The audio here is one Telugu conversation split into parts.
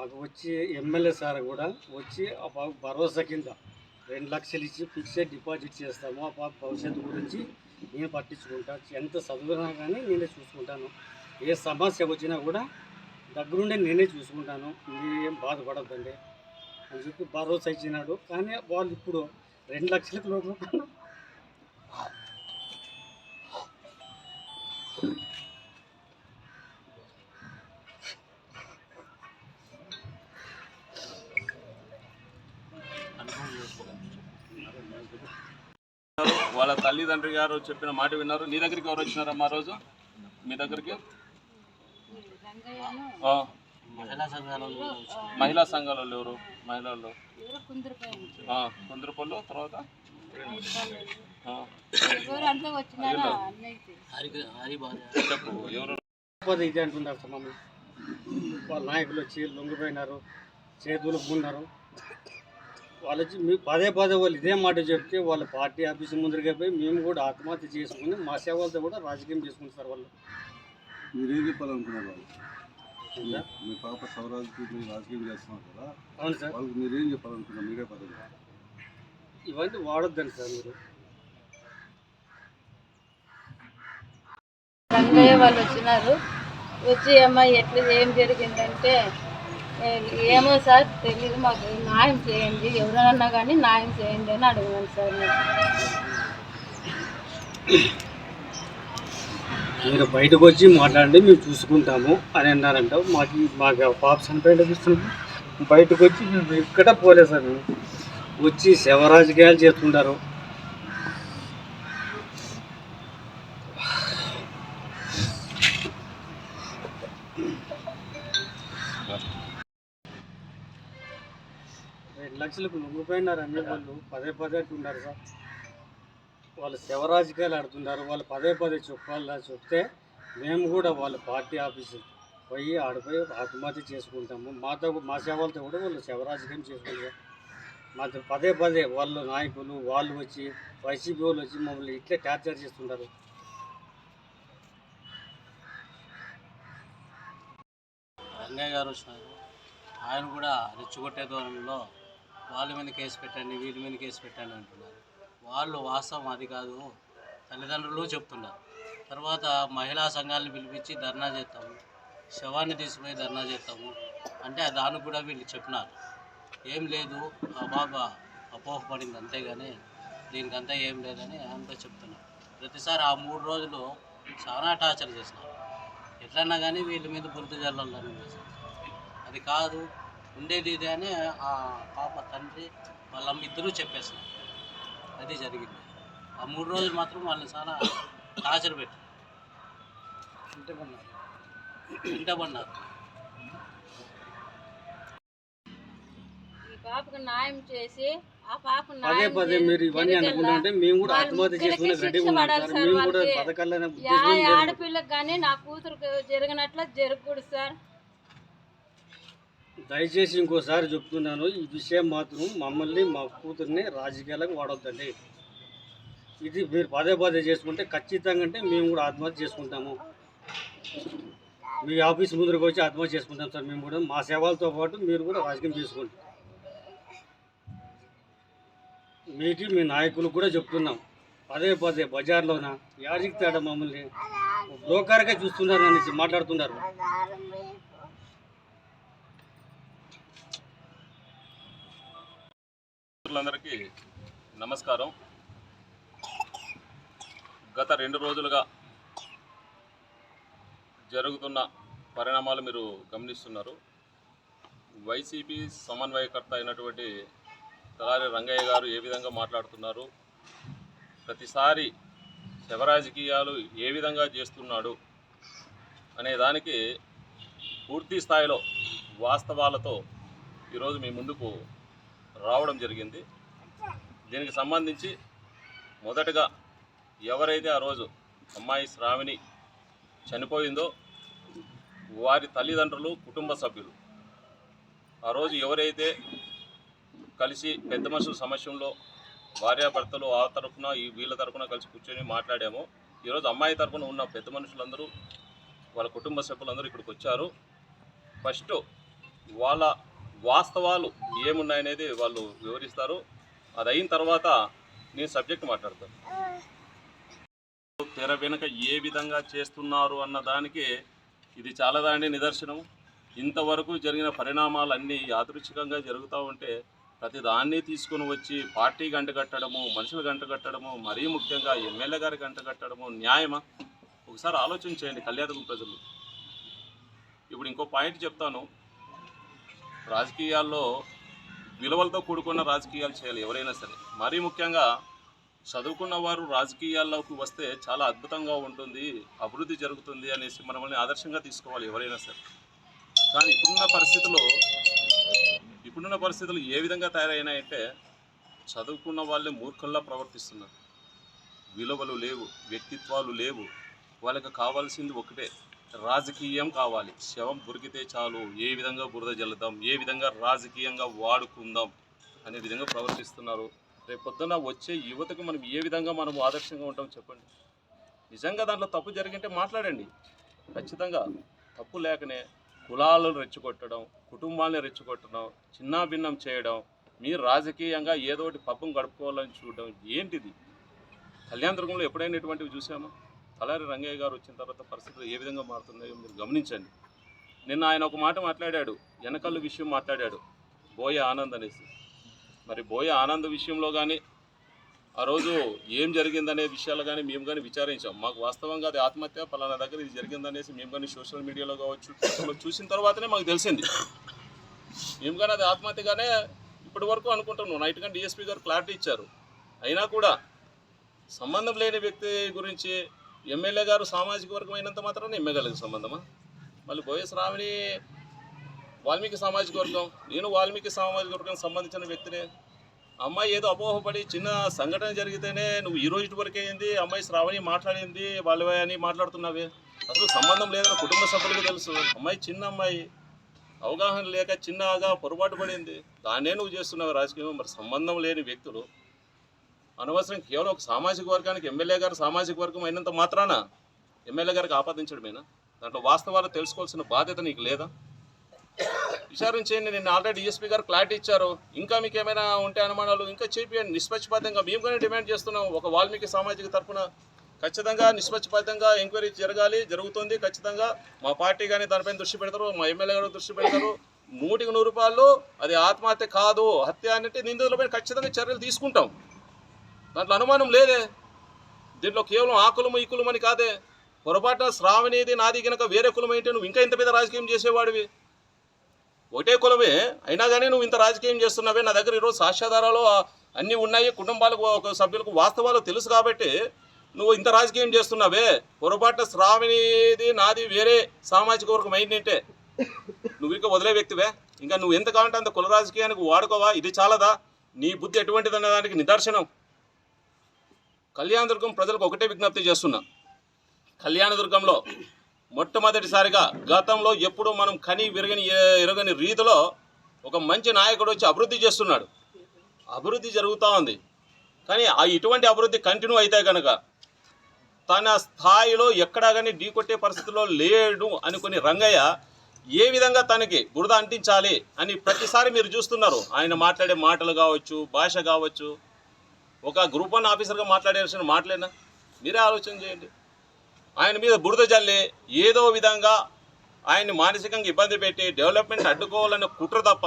మాకు వచ్చి ఎమ్మెల్యే సార్ కూడా వచ్చి ఆ పాప భరోసా కింద రెండు లక్షలు ఇచ్చి ఫిక్స్డ్ డిపాజిట్ చేస్తాము. ఆ పాప భవిష్యత్తు గురించి నేను పట్టించుకుంటా. ఎంత చదివినా కానీ నేనే చూసుకుంటాను. ఏ సమస్య వచ్చినా కూడా దగ్గరుండే నేనే చూసుకుంటాను. మీరేం బాధపడద్దండి అని చెప్పి భరోసా ఇచ్చినాడు. కానీ వాళ్ళు ఇప్పుడు రెండు లక్షలకు లోపల వాళ్ళ తల్లిదండ్రి గారు చెప్పిన మాట విన్నారు. నీ దగ్గరికి ఎవరు వచ్చినారమ్మా రోజు? మీ దగ్గరికి? ఆ. మహిళా సంఘాలలో ఎవరు? మహిళల్లో. ఆ, కుందరపల్లు తర్వాత? చెప్పు ఇది అంటున్నారు వాళ్ళ నాయకులు వచ్చి లొంగిపోయినారు చేతులు ఉన్నారు వాళ్ళు వచ్చి మీ పదే పదే వాళ్ళు ఇదే మాట చెప్తే వాళ్ళ పార్టీ ఆఫీస్ ముందరగా పోయి మేము కూడా ఆత్మహత్య చేసుకుని మా సేవలతో కూడా రాజకీయం చేసుకుంటారు వాళ్ళు. మీరేం చెప్పాలనుకున్నారు వాళ్ళు? మీ పాప సౌరాజ్కి మీరు రాజకీయం చేస్తున్నారు కదా అవును సార్. వాళ్ళకి మీరేం చెప్పాలనుకున్నారు? మీరే పదవి ఇవన్నీ వాడొద్దండి సార్ మీరు. రంగయ్య వాళ్ళు వచ్చినారు. వచ్చి అమ్మాయి ఎట్లా ఏం జరిగిందంటే ఏమో సార్ తెలియదు మాకు న్యాయం చేయండి ఎవరైనా కానీ న్యాయం చేయండి అని అడిగినాను సార్. మీరు బయటకు వచ్చి మాట్లాడండి మేము చూసుకుంటాము అని అన్నారంట. మాకు మాకు పాప చనిపోయింది చూస్తున్నాము. బయటకు వచ్చి మేము ఎక్కడ పోలేదు సార్ మేము. వచ్చి శవ రాజకీయాలు చేస్తుంటారు. లక్షలకు లొంగిపోయినారు అన్ని వాళ్ళు. పదే పదే ఉన్నారు సార్. వాళ్ళు శవ రాజకీయాలు ఆడుతున్నారు. వాళ్ళు పదే పదే చెప్పాలా చెప్తే మేము కూడా వాళ్ళ పార్టీ ఆఫీసు పోయి ఆడిపోయి ఆత్మహత్య చేసుకుంటాము. మాతో మా సేవలతో కూడా వాళ్ళు శవ రాజకీయం చేసుకుంటారు మాతో పదే పదే వాళ్ళు నాయకులు వాళ్ళు వచ్చి వైసీపీ వాళ్ళు వచ్చి మమ్మల్ని ఇట్లే టార్చర్ చేస్తుంటారు. రంగయ్య గారు వచ్చినారు ఆయన కూడా రెచ్చగొట్టే ధోరణిలో వాళ్ళ మీద కేసు పెట్టండి వీళ్ళ మీద కేసు పెట్టండి అంటున్నారు. వాళ్ళు వాస్తవం అది కాదు. తల్లిదండ్రులు చెప్తున్నారు. తర్వాత మహిళా సంఘాలను పిలిపించి ధర్నా చేస్తాము శవాన్ని తీసుకుపోయి ధర్నా చేస్తాము అంటే దానికి కూడా వీళ్ళు చెప్పినారు. ఏం లేదు ఆ బాబా అపోహపడింది అంతేగాని దీనికంతా ఏం లేదని అంతా చెప్తున్నారు. ప్రతిసారి ఆ మూడు రోజులు చాలా టార్చర్ చేసినారు. ఎట్లన్నా కానీ వీళ్ళ మీద బురద జల్లాలని అది కాదు ఉండేది ఇది అని ఆ పాప తండ్రి వాళ్ళ అమ్మ ఇద్దరూ చెప్పేసినారు అది జరిగింది. ఆ మూడు రోజులు మాత్రం వాళ్ళని చాలా టార్చర్ పెట్టి అంటే మమ్మల్ని వెంటబడినారు. ఈ పాపకు న్యాయం చేసి ఆ పాప పదే పదే మీరు ఇవన్నీ మేము కూడా ఆత్మహత్య చేసుకునే ఉన్నాం సార్. మేము కూడా. ఆడపిల్లకి కానీ నా కూతురుకు జరిగినట్లు జరగకూడదు సార్. దయచేసి ఇంకోసారి చెప్తున్నాను ఈ విషయం మాత్రం మమ్మల్ని మా కూతుర్ని రాజకీయాలకు వాడొద్దండి. ఇది మీరు పదే పదే చేసుకుంటే ఖచ్చితంగా అంటే మేము కూడా ఆత్మహత్య చేసుకుంటాము. మీ ఆఫీస్ ముందరకు వచ్చి ఆత్మహత్య చేసుకుంటాం సార్ మేము కూడా. మా సేవలతో పాటు మీరు కూడా రాజకీయం చేసుకోండి. మీకు మీ నాయకులు కూడా చెప్తున్నాం. పదే పదే బజార్లోన యాడికి తేడా మమ్మల్ని. బ్రోకర్గా చూస్తున్నారు అనేసి మాట్లాడుతున్నారు. మిత్రులందరికీ నమస్కారం. గత రెండు రోజులుగా జరుగుతున్న పరిణామాలు మీరు గమనిస్తున్నారు. వైసీపీ సమన్వయకర్త అయినటువంటి తలారి రంగయ్య గారు ఏ విధంగా మాట్లాడుతున్నారు? ప్రతిసారి శవరాజకీయాలు ఏ విధంగా చేస్తున్నాడు అనే దానికి పూర్తి స్థాయిలో వాస్తవాలతో ఈరోజు మీ ముందుకు రావడం జరిగింది. దీనికి సంబంధించి మొదటగా ఎవరైతే ఆ రోజు అమ్మాయి శ్రావిణి చనిపోయిందో వారి తల్లిదండ్రులు కుటుంబ సభ్యులు. ఆ రోజు ఎవరైతే కలిసి పెద్ద మనుషుల సమస్యల్లో భార్యాభర్తలు ఆ తరఫున ఈ వీళ్ళ తరఫున కలిసి కూర్చొని మాట్లాడామో ఈరోజు అమ్మాయి తరపున ఉన్న పెద్ద మనుషులందరూ వాళ్ళ కుటుంబ సభ్యులందరూ ఇక్కడికి వచ్చారు. ఫస్ట్ వాళ్ళ వాస్తవాలు ఏమున్నాయనేది వాళ్ళు వివరిస్తారు. అది అయిన తర్వాత నేను సబ్జెక్ట్ మాట్లాడతాను. తెర వెనుక ఏ విధంగా చేస్తున్నారు అన్న దానికి ఇది చాలా దాని నిదర్శనం. ఇంతవరకు జరిగిన పరిణామాలన్నీ యాదృచ్ఛికంగా జరుగుతూ ఉంటే ప్రతి దాన్ని తీసుకుని వచ్చి పార్టీ గంట కట్టడము మనుషులు గంట కట్టడము మరీ ముఖ్యంగా ఎమ్మెల్యే గారి గంట కట్టడము న్యాయమా? ఒకసారి ఆలోచన చేయండి కళ్యాణ ప్రజలు. ఇప్పుడు ఇంకో పాయింట్ చెప్తాను. రాజకీయాల్లో విలువలతో కూడుకున్న రాజకీయాలు చేయాలి ఎవరైనా సరే. మరీ ముఖ్యంగా చదువుకున్న వారు రాజకీయాల్లోకి వస్తే చాలా అద్భుతంగా ఉంటుంది అభివృద్ధి జరుగుతుంది అనేసి మనల్ని ఆదర్శంగా తీసుకోవాలి ఎవరైనా సరే. కానీ ఇప్పుడున్న పరిస్థితుల్లో ఇప్పుడున్న పరిస్థితులు ఏ విధంగా తయారైనాయంటే చదువుకున్న వాళ్ళే మూర్ఖంలా ప్రవర్తిస్తున్నారు. విలువలు లేవు వ్యక్తిత్వాలు లేవు. వాళ్ళకి కావాల్సింది ఒకటే రాజకీయం కావాలి. శవం దొరికితే చాలు. ఏ విధంగా బురద జల్లుదాం? ఏ విధంగా రాజకీయంగా వాడుకుందాం? అనే విధంగా ప్రవర్తిస్తున్నారు. రేపు వచ్చే యువతకు మనం ఏ విధంగా మనం ఆదర్శంగా ఉంటాం చెప్పండి. నిజంగా దాంట్లో తప్పు జరిగింటే మాట్లాడండి. ఖచ్చితంగా తప్పు లేకనే కులాలను రెచ్చగొట్టడం కుటుంబాన్ని రెచ్చగొట్టడం చిన్నాభిన్నం చేయడం మీరు రాజకీయంగా ఏదో ఒకటి పబ్బం గడుపుకోవాలని చూడడం ఏంటిది? కళ్యాణ దుర్గంలో ఎప్పుడైనా ఇటువంటివి చూసామా తలారి రంగయ్య గారు వచ్చిన తర్వాత పరిస్థితులు ఏ విధంగా మారుతున్నాయో మీరు గమనించండి. నిన్న ఆయన ఒక మాట మాట్లాడాడు వెనకల్లు విషయం మాట్లాడాడు బోయ ఆనంద్ అనేసి. మరి బోయ ఆనంద్ విషయంలో కానీ ఆ రోజు ఏం జరిగిందనే విషయాలు కానీ మేము కానీ విచారించాం. మాకు వాస్తవంగా అది ఆత్మహత్య పలానా దగ్గర ఇది జరిగిందనేసి మేము కానీ సోషల్ మీడియాలో కావచ్చు చూసిన తర్వాతనే మాకు తెలిసింది. మేము కానీ అది ఆత్మహత్యగానే ఇప్పటి వరకు అనుకుంటున్నాం. నైట్ కానీ డిఎస్పీ గారు క్లారిటీ ఇచ్చారు. అయినా కూడా సంబంధం లేని వ్యక్తి గురించి ఎమ్మెల్యే గారు సామాజిక వర్గం అయినంత మాత్రాన ఎమ్మెల్యేలకు సంబంధమా? మళ్ళీ బోయస్ రావిని వాల్మీకి సామాజిక వర్గం నేను వాల్మీకి సామాజిక వర్గం సంబంధించిన వ్యక్తినే. అమ్మాయి ఏదో అపోహపడి చిన్న సంఘటన జరిగితేనే నువ్వు ఈ రోజు వరకే ఏంది అమ్మాయి శ్రావణి మాట్లాడింది వాళ్ళవే అని మాట్లాడుతున్నావే. అసలు సంబంధం లేదని కుటుంబ సభ్యులకు తెలుసు. అమ్మాయి చిన్న అమ్మాయి. అవగాహన లేక చిన్నగా పొరపాటు పడింది. దాన్నే నువ్వు చేస్తున్నావు రాజకీయం. మరి సంబంధం లేని వ్యక్తులు అనవసరం కేవలం ఒక సామాజిక వర్గానికి ఎమ్మెల్యే గారు సామాజిక వర్గం అయినంత మాత్రాన ఎమ్మెల్యే గారికి ఆపాదించడమేనా? దాంట్లో వాస్తవాలు తెలుసుకోవాల్సిన బాధ్యత నీకు లేదా? విచారణ చేయండి నేను ఆల్రెడీ డిఎస్పీ గారు క్లారిటీ ఇచ్చారు. ఇంకా మీకు ఏమైనా ఉంటే అనుమానాలు ఇంకా చేపియండి నిష్పక్షపాతంగా మేము కానీ డిమాండ్ చేస్తున్నాం. ఒక వాల్మీకి సామాజిక తరఫున ఖచ్చితంగా నిష్పక్షపాతంగా ఎంక్వైరీ జరగాలి జరుగుతుంది ఖచ్చితంగా. మా పార్టీ కానీ దానిపైన దృష్టి పెడతారు మా ఎమ్మెల్యే గారు దృష్టి పెడతారు. నూటికి నూరు రూపాయలు అది ఆత్మహత్య కాదు హత్య అంటే నిందితులపై ఖచ్చితంగా చర్యలు తీసుకుంటాం. దాంట్లో అనుమానం లేదే. దీంట్లో కేవలం ఆ కులము ఈ కులం అని కాదే. పొరపాటున శ్రావణిది నాది గనక వేరే కులం ఏంటి నువ్వు ఇంకా ఇంత పెద్ద రాజకీయం చేసేవాడివి. ఒకటే కులమే అయినా కానీ నువ్వు ఇంత రాజకీయం చేస్తున్నావే. నా దగ్గర ఈరోజు సాక్ష్యాధారాలు అన్నీ ఉన్నాయి. కుటుంబాలకు ఒక సభ్యులకు వాస్తవాలు తెలుసు కాబట్టి నువ్వు ఇంత రాజకీయం చేస్తున్నావే. పొరపాటున శ్రావణిది నాది వేరే సామాజిక వర్గం అయిందంటే నువ్వు ఇంకా వదిలే వ్యక్తివే. ఇంకా నువ్వు ఎంత కావాలంటే అంత కుల రాజకీయానికి వాడుకోవా? ఇది చాలదా? నీ బుద్ధి ఎటువంటిదన్న దానికి నిదర్శనం. కళ్యాణదుర్గం ప్రజలకు ఒకటే విజ్ఞప్తి చేస్తున్నా. కళ్యాణదుర్గంలో మొట్టమొదటిసారిగా గతంలో ఎప్పుడూ మనం కని విరగని ఎరగని రీతిలో ఒక మంచి నాయకుడు వచ్చి అభివృద్ధి చేస్తున్నాడు. అభివృద్ధి జరుగుతూ ఉంది. కానీ ఆ ఇటువంటి అభివృద్ధి కంటిన్యూ అయితే కనుక తన స్థాయిలో ఎక్కడా కానీ ఢీకొట్టే పరిస్థితిలో లేడు అనుకుని రంగయ్య ఏ విధంగా తనకి బురద అంటించాలి అని ప్రతిసారి మీరు చూస్తున్నారు. ఆయన మాట్లాడే మాటలు కావచ్చు భాష కావచ్చు ఒక గ్రూప్ వన్ ఆఫీసర్గా మాట్లాడాల్సిన మాటలేనా మీరే ఆలోచన చేయండి. ఆయన మీద బురద జల్లి ఏదో విధంగా ఆయన్ని మానసికంగా ఇబ్బంది పెట్టి డెవలప్మెంట్ అడ్డుకోవాలన్న కుట్ర తప్ప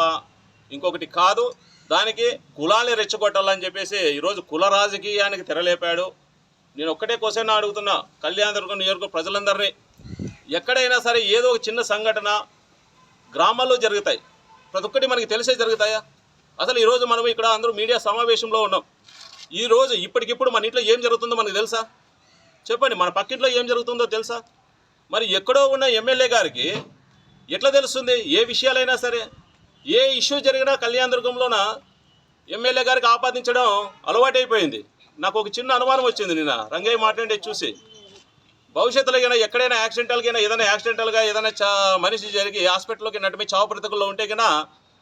ఇంకొకటి కాదు. దానికి కులాన్ని రెచ్చగొట్టాలని చెప్పేసి ఈరోజు కుల రాజకీయానికి తెరలేపాడు. నేను ఒక్కటే క్వశ్చన్ అడుగుతున్నా. కళ్యాణదుర్గం నియోజక ప్రజలందరినీ. ఎక్కడైనా సరే ఏదో ఒక చిన్న సంఘటన గ్రామాల్లో జరుగుతాయి. ప్రతి ఒక్కటి మనకి తెలిసే జరుగుతాయా? అసలు ఈరోజు మనం ఇక్కడ అందరూ మీడియా సమావేశంలో ఉన్నాం. ఈరోజు ఇప్పటికిప్పుడు మన ఇంట్లో ఏం జరుగుతుందో మనకు తెలుసా? చెప్పండి మన పక్కింట్లో ఏం జరుగుతుందో తెలుసా? మరి ఎక్కడో ఉన్న ఎమ్మెల్యే గారికి ఎట్లా తెలుస్తుంది? ఏ విషయాలైనా సరే ఏ ఇష్యూ జరిగినా కళ్యాణదుర్గంలోన ఎమ్మెల్యే గారికి ఆపాదించడం అలవాటైపోయింది. నాకు ఒక చిన్న అనుమానం వచ్చింది నిన్న రంగయ్య మాట్లాడే చూసి. భవిష్యత్తులో అయినా ఎక్కడైనా యాక్సిడెంటల్గా ఏదైనా యాక్సిడెంటల్గా ఏదైనా చా మనిషి జరిగి హాస్పిటల్లోకి నటుమే చావు బ్రతుకుల్లో ఉంటే కన్నా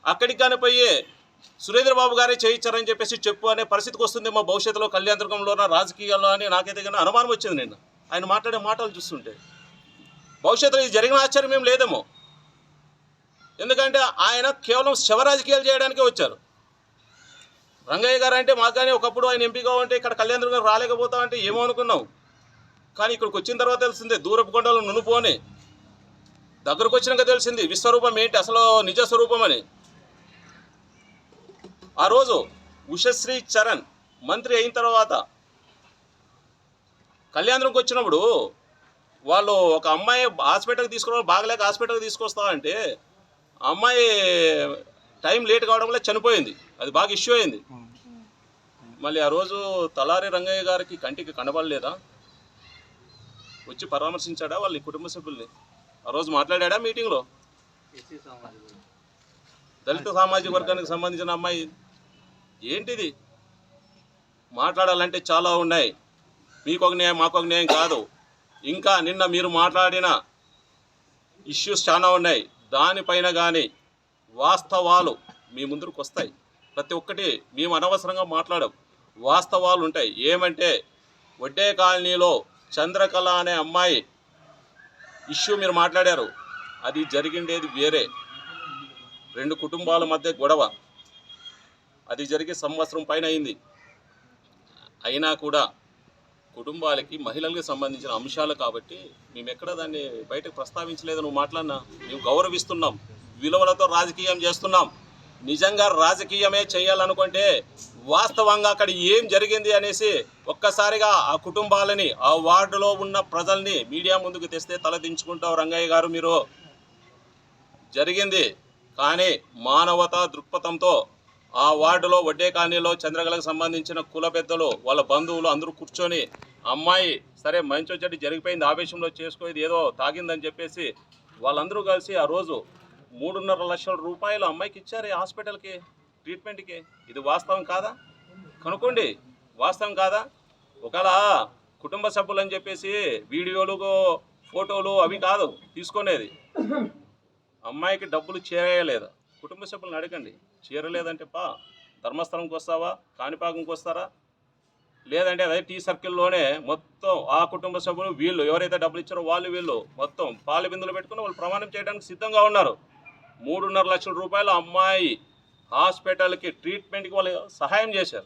అక్కడికి కానీ పోయి సురేంద్ర బాబు గారే చేయించారని చెప్పేసి చెప్పు అనే పరిస్థితికి వస్తుందేమో భవిష్యత్తులో కళ్యాణ రాజకీయాల్లో అని నాకైతే కానీ అనుమానం వచ్చింది నిన్న. ఆయన మాట్లాడే మాటలు చూస్తుంటే. భవిష్యత్తులో ఇది జరిగిన ఆశ్చర్యం ఏం లేదేమో. ఎందుకంటే ఆయన కేవలం శవ రాజకీయాలు చేయడానికే వచ్చారు. రంగయ్య గారు అంటే మాకు కానీ ఒకప్పుడు ఆయన ఎంపీగా ఉంటే ఇక్కడ కళ్యాణ గారు రాలేకపోతా అంటే ఏమో అనుకున్నాం. కానీ ఇక్కడికి వచ్చిన తర్వాత తెలిసిందే దూరపు కొండలు నునుపు అని. దగ్గరకు వచ్చినాక తెలిసింది విశ్వరూపం ఏంటి? అసలు నిజ స్వరూపం అని. ఆ రోజు ఉషశ్రీ చరణ్ మంత్రి అయిన తర్వాత కళ్యాణంకి వచ్చినప్పుడు వాళ్ళు ఒక అమ్మాయి హాస్పిటల్కి తీసుకురావాలి బాగలేక హాస్పిటల్కి తీసుకొస్తామంటే ఆ అమ్మాయి టైం లేట్ కావడం వల్ల చనిపోయింది. అది బాగా ఇష్యూ అయింది. మళ్ళీ ఆ రోజు తలారి రంగయ్య గారికి కంటికి కనబడలేదా? వచ్చి పరామర్శించాడా వాళ్ళ కుటుంబ సభ్యుల్ని? ఆ రోజు మాట్లాడా మీటింగ్లో? దళిత సామాజిక వర్గానికి సంబంధించిన అమ్మాయి ఏంటిది? మాట్లాడాలంటే చాలా ఉన్నాయి. మీకు ఒక న్యాయం మాకు ఒక న్యాయం కాదు. ఇంకా నిన్న మీరు మాట్లాడిన ఇష్యూస్ చాలా ఉన్నాయి. దానిపైన కానీ వాస్తవాలు మీ ముందుకు వస్తాయి. ప్రతి ఒక్కటి మేము అనవసరంగా మాట్లాడం వాస్తవాలు ఉంటాయి. ఏమంటే వడ్డే కాలనీలో చంద్రకళ అనే అమ్మాయి ఇష్యూ మీరు మాట్లాడారు. అది జరిగిండేది వేరే. రెండు కుటుంబాల మధ్య గొడవ. అది జరిగి సంవత్సరం పైన అయింది. అయినా కూడా కుటుంబాలకి మహిళలకు సంబంధించిన అంశాలు కాబట్టి మేము ఎక్కడ దాన్ని బయటకు ప్రస్తావించలేదు. నువ్వు మాట్లాడినా? మేము గౌరవిస్తున్నాం. విలువలతో రాజకీయం చేస్తున్నాం. నిజంగా రాజకీయమే చేయాలనుకుంటే వాస్తవంగా అక్కడ ఏం జరిగింది అనేసి ఒక్కసారిగా ఆ కుటుంబాలని ఆ వార్డులో ఉన్న ప్రజల్ని మీడియా ముందుకు తెస్తే తలదించుకుంటావు రంగయ్య గారు మీరు. జరిగింది. కానీ మానవతా దృక్పథంతో ఆ వార్డులో వడ్డే కాలనీలో చంద్రకళకు సంబంధించిన కుల పెద్దలు వాళ్ళ బంధువులు అందరూ కూర్చొని అమ్మాయి సరే మంచి చెడ్డ జరిగిపోయింది ఆవేశంలో చేసుకో ఏదో తాగిందని చెప్పేసి వాళ్ళందరూ కలిసి ఆ రోజు మూడున్నర లక్షల రూపాయలు అమ్మాయికి ఇచ్చారు హాస్పిటల్కి ట్రీట్మెంట్కి. ఇది వాస్తవం కాదా? కనుక్కోండి వాస్తవం కాదా? ఒకవేళ కుటుంబ సభ్యులు అని చెప్పేసి వీడియోలు ఫోటోలు అవి కాదు తీసుకునేది. అమ్మాయికి డబ్బులు చేరలేదా కుటుంబ సభ్యులను అడగండి. చేరలేదంటే పా ధర్మస్థలంకి వస్తావా? కాణిపాకంకి వస్తారా? లేదంటే అదే టీ సర్కిల్లోనే మొత్తం ఆ కుటుంబ సభ్యులు వీళ్ళు ఎవరైతే డబ్బులు ఇచ్చారో వాళ్ళు వీళ్ళు మొత్తం పాల బిందులు పెట్టుకుని వాళ్ళు ప్రమాణం చేయడానికి సిద్ధంగా ఉన్నారు. మూడున్నర లక్షల రూపాయలు అమ్మాయి హాస్పిటల్కి ట్రీట్మెంట్కి వాళ్ళు సహాయం చేశారు.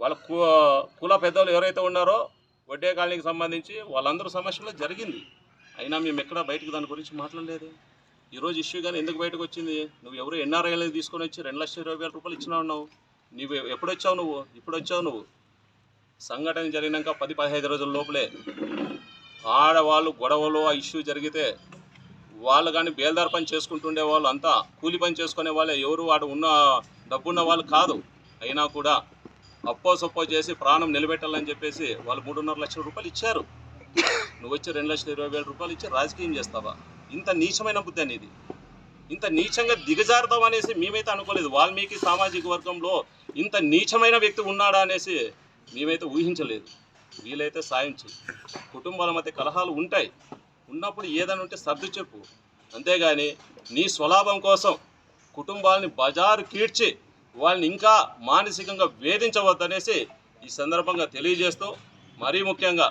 వాళ్ళ కు- కుల పెద్దలు ఎవరైతే ఉన్నారో వడ్డే కాలనీకి సంబంధించి వాళ్ళందరూ సమస్యలో జరిగింది. అయినా మేము ఎక్కడ బయటకు దాని గురించి మాట్లాడలేదు. ఈరోజు ఇష్యూ కానీ ఎందుకు బయటకు వచ్చింది? నువ్వు ఎవరు ఎన్ఆర్ఐలు తీసుకొని వచ్చి రెండు లక్షల ఇరవై వేల రూపాయలు ఇచ్చినా ఉన్నావు నువ్వు ఎప్పుడు వచ్చావు నువ్వు? ఇప్పుడు వచ్చావు నువ్వు? సంఘటన జరిగినాక పది పదిహేను రోజుల లోపలే ఆడవాళ్ళు గొడవలు ఆ ఇష్యూ జరిగితే వాళ్ళు కానీ బేల్దార్ పని చేసుకుంటుండే వాళ్ళు అంతా కూలి పని చేసుకునే వాళ్ళే ఎవరు వాడు ఉన్న డబ్బున్న వాళ్ళు కాదు. అయినా కూడా అప్పో సప్పో చేసి ప్రాణం నిలబెట్టాలని చెప్పేసి వాళ్ళు మూడున్నర లక్షల రూపాయలు ఇచ్చారు. నువ్వు వచ్చి రెండు లక్షల ఇరవై వేల రూపాయలు ఇచ్చి రాజకీయం చేస్తావా? ఇంత నీచమైన బుద్ధి అనేది. ఇంత నీచంగా దిగజారుతాం అనేసి మేమైతే అనుకోలేదు. వాల్మీకి సామాజిక వర్గంలో ఇంత నీచమైన వ్యక్తి ఉన్నాడా అనేసి మేమైతే ఊహించలేదు. వీలైతే సాయం చేయి కుటుంబాల మధ్య కలహాలు ఉంటాయి. ఉన్నప్పుడు ఏదైనా ఉంటే సర్దు చెప్పు. అంతేగాని నీ స్వలాభం కోసం కుటుంబాలని బజారు కీడ్చి వాళ్ళని ఇంకా మానసికంగా వేధించవద్దనేసి ఈ సందర్భంగా తెలియజేస్తూ మరీ ముఖ్యంగా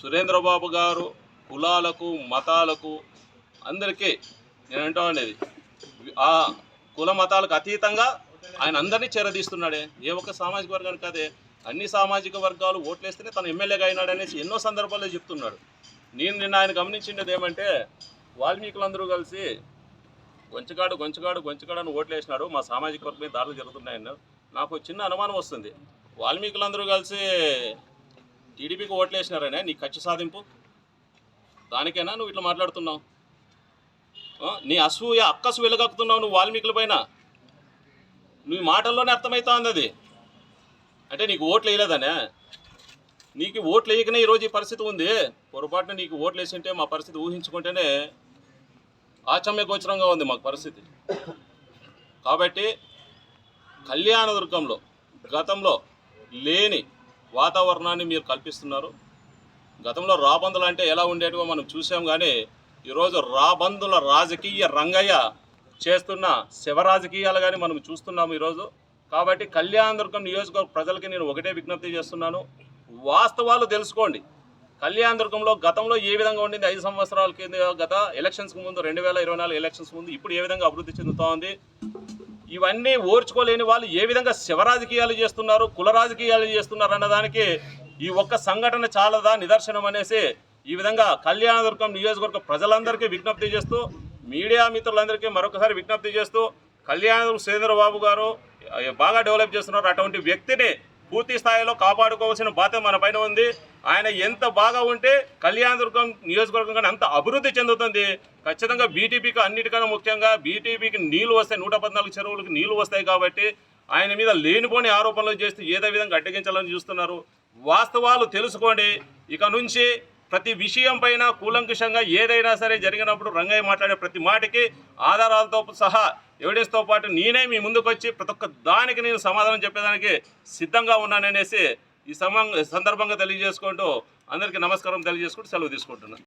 సురేంద్రబాబు గారు కులాలకు మతాలకు అందరికీ నేను అంటా ఉండేది. ఆ కుల మతాలకు అతీతంగా ఆయన అందరినీ చేరదీస్తున్నాడే. ఏ ఒక్క సామాజిక వర్గానికి కాదే. అన్ని సామాజిక వర్గాలు ఓట్లేస్తేనే తను ఎమ్మెల్యేగా అయినాడు అనేసి ఎన్నో సందర్భాల్లో చెప్తున్నాడు. నేను నిన్న ఆయన గమనించిండేది ఏమంటే వాల్మీకులందరూ కలిసి గొంచగాడు గొంచగాడు గొంచగాడు అని ఓట్లేసినాడు. మా సామాజిక వర్గం మీద దాడులు జరుగుతున్నాయన్నారు నాకు చిన్న అనుమానం వస్తుంది. వాల్మీకులందరూ కలిసి టీడీపీకి ఓట్లేసినారనే నీ ఖర్చు సాధింపు? దానికైనా నువ్వు ఇట్లా మాట్లాడుతున్నావు? నీ అసూయ అక్కసు వెలగక్కుతున్నావు నువ్వు వాల్మీకుల పైన. నీ మాటల్లోనే అర్థమవుతోంది అది. అంటే నీకు ఓట్లు వేయలేదనే? నీకు ఓట్లు వేయకనే ఈరోజు ఈ పరిస్థితి ఉంది. పొరపాటున నీకు ఓట్లు వేసింటే మా పరిస్థితి ఊహించుకుంటేనే ఆచమ్య గోచరంగా ఉంది మాకు పరిస్థితి. కాబట్టి కళ్యాణదుర్గంలో గతంలో లేని వాతావరణాన్ని మీరు కల్పిస్తున్నారు. గతంలో రాబందులు అంటే ఎలా ఉండేటివో మనం చూసాం కానీ ఈరోజు రాబందుల రాజకీయ రంగయ్య చేస్తున్న శివ రాజకీయాలు కానీ మనం చూస్తున్నాము ఈరోజు. కాబట్టి కళ్యాణదుర్గం నియోజకవర్గ ప్రజలకి నేను ఒకటే విజ్ఞప్తి చేస్తున్నాను. వాస్తవాలు తెలుసుకోండి. కళ్యాణ దుర్గంలో గతంలో ఏ విధంగా ఉండింది? ఐదు సంవత్సరాల కింద గత ఎలక్షన్స్కి ముందు రెండు వేల ఇరవై నాలుగు ఎలక్షన్స్ ముందు ఇప్పుడు ఏ విధంగా అభివృద్ధి చెందుతూ ఉంది? ఇవన్నీ ఓర్చుకోలేని వాళ్ళు ఏ విధంగా శివ రాజకీయాలు చేస్తున్నారు? కుల రాజకీయాలు చేస్తున్నారు అన్నదానికి ఈ ఒక్క సంఘటన చాలదా? నిదర్శనం అనేసి ఈ విధంగా కళ్యాణదుర్గం నియోజకవర్గ ప్రజలందరికీ విజ్ఞప్తి చేస్తూ మీడియా మిత్రులందరికీ మరొకసారి విజ్ఞప్తి చేస్తూ కళ్యాణ సురేంద్రబాబు గారు బాగా డెవలప్ చేస్తున్నారు. అటువంటి వ్యక్తిని పూర్తి స్థాయిలో కాపాడుకోవాల్సిన బాధ్యత మన పైన ఉంది. ఆయన ఎంత బాగా ఉంటే కళ్యాణదుర్గం నియోజకవర్గం కానీ అంత అభివృద్ధి చెందుతుంది. ఖచ్చితంగా బీటీపీకి అన్నిటికన్నా ముఖ్యంగా బీటీపీకి నీళ్ళు వస్తాయి. నూట పద్నాలుగు చెరువులకు నీళ్ళు వస్తాయి కాబట్టి ఆయన మీద లేనిపోని ఆరోపణలు చేస్తూ ఏదో విధంగా అడ్డగించాలని చూస్తున్నారు. వాస్తవాలు తెలుసుకోండి. ఇక నుంచి ప్రతి విషయం పైన కూలంకుషంగా ఏదైనా సరే జరిగినప్పుడు రంగయ్య మాట్లాడే ప్రతి మాటకి ఆధారాలతో సహా ఎవిడెన్స్తో పాటు నేనే మీ ముందుకు వచ్చి ప్రతి ఒక్క దానికి నేను సమాధానం చెప్పేదానికి సిద్ధంగా ఉన్నాననేసి ఈ సమ సందర్భంగా తెలియజేసుకుంటూ అందరికీ నమస్కారం తెలియజేసుకుంటూ సెలవు తీసుకుంటున్నాను.